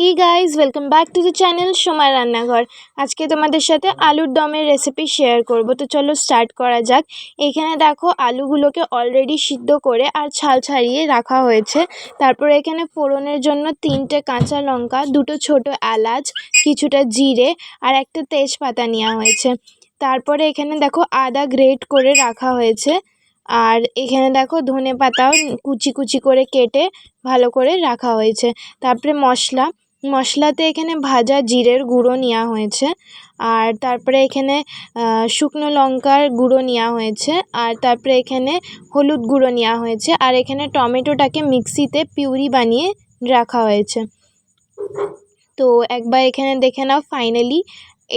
Hi guys welcome back to the channel সময় রান্নাঘর আজকে তোমাদের সাথে আলুর দমের রেসিপি শেয়ার করব। তো চলো স্টার্ট করা যাক। এখানে দেখো আলুগুলোকে অলরেডি সিদ্ধ করে আর ছাল ছাড়িয়ে রাখা হয়েছে। তারপরে এখানে ফোড়নের জন্য তিনটে কাঁচা লঙ্কা, দুটো ছোট এলাচ, কিছুটা জিরে আর একটা তেজপাতা নেওয়া হয়েছে। তারপরে এখানে দেখো আদা গ্রেট করে রাখা হয়েছে। আর এখানে দেখো ধনে পাতাও কুচি কুচি করে কেটে ভালো করে রাখা হয়েছে। তারপরে মশলা মশলাতে এখানে ভাজা জিরের গুঁড়ো নেওয়া হয়েছে, আর তারপরে এখানে শুকনো লঙ্কার গুঁড়ো নেওয়া হয়েছে, আর তারপরে এখানে হলুদ গুঁড়ো নেওয়া হয়েছে, আর এখানে টমেটোটাকে মিক্সিতে পিউরি বানিয়ে রাখা হয়েছে। তো একবার এখানে দেখে নাও, ফাইনালি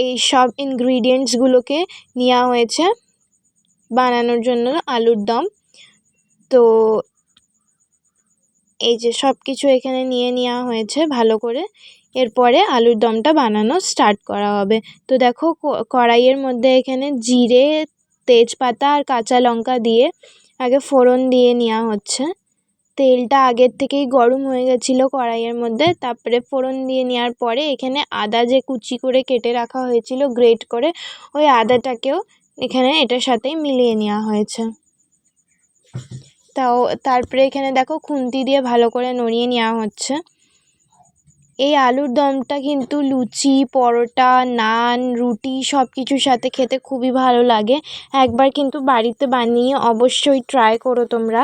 এই সব ইনগ্রিডিয়েন্টসগুলোকে নেওয়া হয়েছে বানানোর জন্য আলুর দম। তো এই যে সব কিছু এখানে নিয়ে নেওয়া হয়েছে ভালো করে। এরপরে আলুর দমটা বানানো স্টার্ট করা হবে। তো দেখো কড়াইয়ের মধ্যে এখানে জিরে, তেজপাতা আর কাঁচা লঙ্কা দিয়ে আগে ফোড়ন দিয়ে নেওয়া হচ্ছে। তেলটা আগের থেকেই গরম হয়ে গেছিল কড়াইয়ের মধ্যে। তারপরে ফোড়ন দিয়ে নেওয়ার পরে এখানে আদা যে কুচি করে কেটে রাখা হয়েছিল গ্রেট করে, ওই আদাটাকেও এখানে এটার সাথেই মিলিয়ে নেওয়া হয়েছে। তাও তারপরে এখানে দেখো খুন্তি দিয়ে ভালো করে নড়িয়ে নেওয়া হচ্ছে। এই আলুর দমটা কিন্তু লুচি, পরোটা, নান, রুটি সব কিছুর সাথে খেতে খুবই ভালো লাগে। একবার কিন্তু বাড়িতে বানিয়ে অবশ্যই ট্রাই করো তোমরা।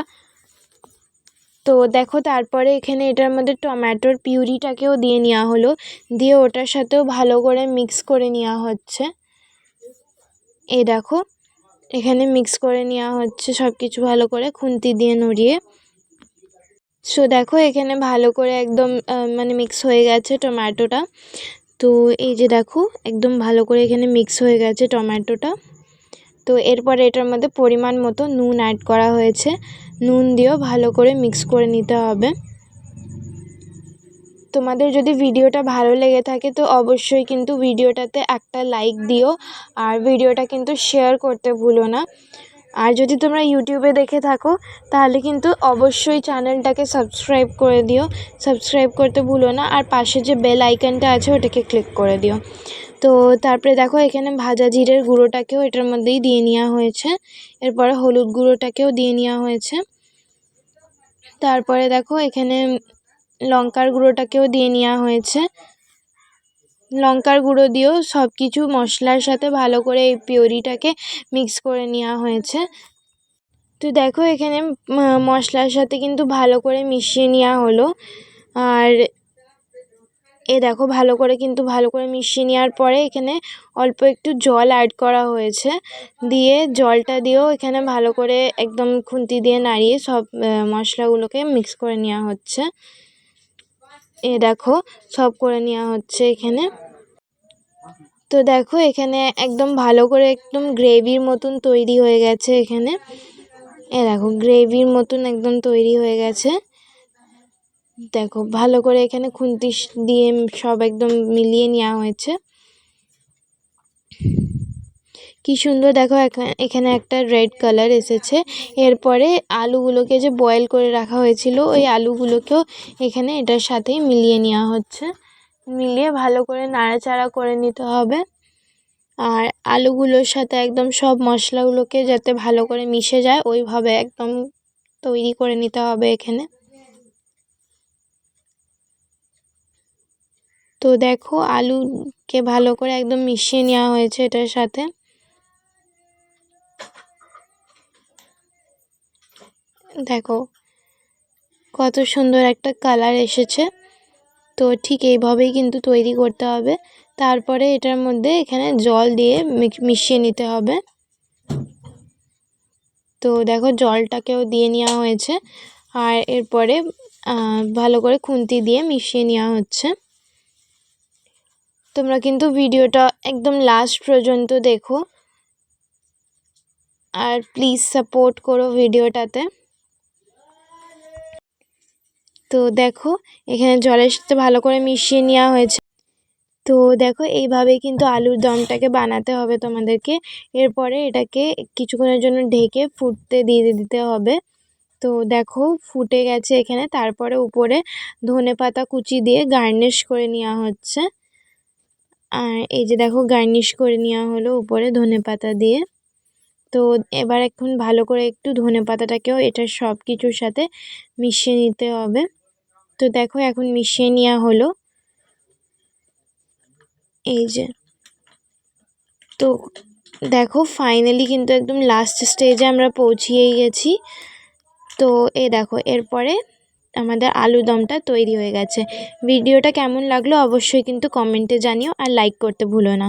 তো দেখো তারপরে এখানে এটার মধ্যে টমেটোর পিউরিটাকেও দিয়ে নেওয়া হলো। দিয়ে ওটার সাথেও ভালো করে মিক্স করে নেওয়া হচ্ছে। এই দেখো। এখানে মিক্স করে নেওয়া হচ্ছে সব কিছু ভালো করে, খুন্তি দিয়ে নড়িয়ে। সো দেখো এখানে ভালো করে একদম মানে মিক্স হয়ে গেছে টমেটোটা। তো এই যে দেখো, একদম ভালো করে এখানে মিক্স হয়ে গেছে টমেটোটা। তো এরপরে এটার মধ্যে পরিমাণ মতো নুন অ্যাড করা হয়েছে। নুন দিয়েও ভালো করে মিক্স করে নিতে হবে। তোমাদের যদি ভিডিওটা ভালো লেগে থাকে, তো অবশ্যই কিন্তু ভিডিওটাতে একটা লাইক দিও। আর ভিডিওটা কিন্তু শেয়ার করতে ভুলো না। আর যদি তোমরা ইউটিউবে দেখে থাকো, তাহলে কিন্তু অবশ্যই চ্যানেলটাকে সাবস্ক্রাইব করে দিও। সাবস্ক্রাইব করতে ভুলো না, আর পাশে যে বেল আইকনটা আছে, ওটাকে ক্লিক করে দিও। তো তারপরে দেখো, এখানে ভাজা জিরের গুঁড়োটাকেও এটার মধ্যেই দিয়ে নেওয়া হয়েছে। এরপরে হলুদ গুঁড়োটাকেও দিয়ে নেওয়া হয়েছে। তারপরে দেখো, এখানে লঙ্কার গুঁড়োটাকেও দিয়ে নেওয়া হয়েছে। লঙ্কার গুঁড়ো দিয়েও সব কিছু মশলার সাথে ভালো করে এই পিওরিটাকে মিক্স করে নেওয়া হয়েছে। তো দেখো এখানে মশলার সাথে কিন্তু ভালো করে মিশিয়ে নেওয়া হলো। আর এ দেখো ভালো করে কিন্তু ভালো করে মিশিয়ে নেওয়ার পরে এখানে অল্প একটু জল অ্যাড করা হয়েছে। দিয়ে জলটা দিয়েও এখানে ভালো করে একদম খুন্তি দিয়ে নাড়িয়ে সব মশলাগুলোকে মিক্স করে নেওয়া হচ্ছে। এ দেখো, সব করে নেওয়া হচ্ছে এখানে। তো দেখো, এখানে একদম ভালো করে একদম গ্রেভির মতন তৈরি হয়ে গেছে এখানে। এ দেখো, গ্রেভির মতন একদম তৈরি হয়ে গেছে। দেখো, ভালো করে এখানে খুন্তি দিয়ে সব একদম মিলিয়ে নেওয়া হয়েছে। কি সুন্দর দেখো এখানে একটা রেড কালার এসেছে। এরপরে আলুগুলোকে যে বয়েল করে রাখা হয়েছিল, ওই আলুগুলোকেও এখানে এটার সাথেই মিলিয়ে নেওয়া হচ্ছে। মিলিয়ে ভালো করে নাড়াচাড়া করে নিতে হবে। আর আলুগুলোর সাথে একদম সব মশলাগুলোকে যাতে ভালো করে মিশে যায়, ওইভাবে একদম তৈরি করে নিতে হবে এখানে। তো দেখো আলুকে ভালো করে একদম মিশিয়ে নেওয়া হয়েছে এটার সাথে। দেখো, কত সুন্দর একটা কালার এসেছে। তো ঠিক এইভাবেই কিন্তু তৈরি করতে হবে। তারপরে এটার মধ্যে এখানে জল দিয়ে মিশিয়ে নিতে হবে। তো দেখো, জলটাকেও দিয়ে নেওয়া হয়েছে। আর এরপরে ভালো করে খুন্তি দিয়ে মিশিয়ে নেওয়া হচ্ছে। তোমরা কিন্তু ভিডিওটা একদম লাস্ট পর্যন্ত দেখো। আর প্লিজ সাপোর্ট করো ভিডিওটাতে। তো দেখো, এখানে জলের সাথে ভালো করে মিশিয়ে নেওয়া হয়েছে। তো দেখো এইভাবেই কিন্তু আলুর দমটাকে বানাতে হবে তোমাদেরকে। এরপরে এটাকে কিছুক্ষণের জন্য ঢেকে ফুটতে দিয়ে দিতে হবে। তো দেখো, ফুটে গেছে এখানে। তারপরে উপরে ধনে পাতা কুচি দিয়ে গার্নিশ করে নেওয়া হচ্ছে। আর এই যে দেখো, গার্নিশ করে নেওয়া হলো উপরে ধনে পাতা দিয়ে। তো এবার এখন ভালো করে একটু ধনে পাতাটাকেও এটা সব কিছুর সাথে মিশিয়ে নিতে হবে। তো দেখো এখন মিশিয়ে নেওয়া হলো। এই যে। তো দেখো ফাইনালি কিন্তু একদম লাস্ট স্টেজে আমরা পৌঁছিয়েই গেছি। তো এ দেখো, এরপরে আমাদের আলুর দমটা তৈরি হয়ে গেছে। ভিডিওটা কেমন লাগল অবশ্যই কিন্তু কমেন্টে জানিও আর লাইক করতে ভুলো না।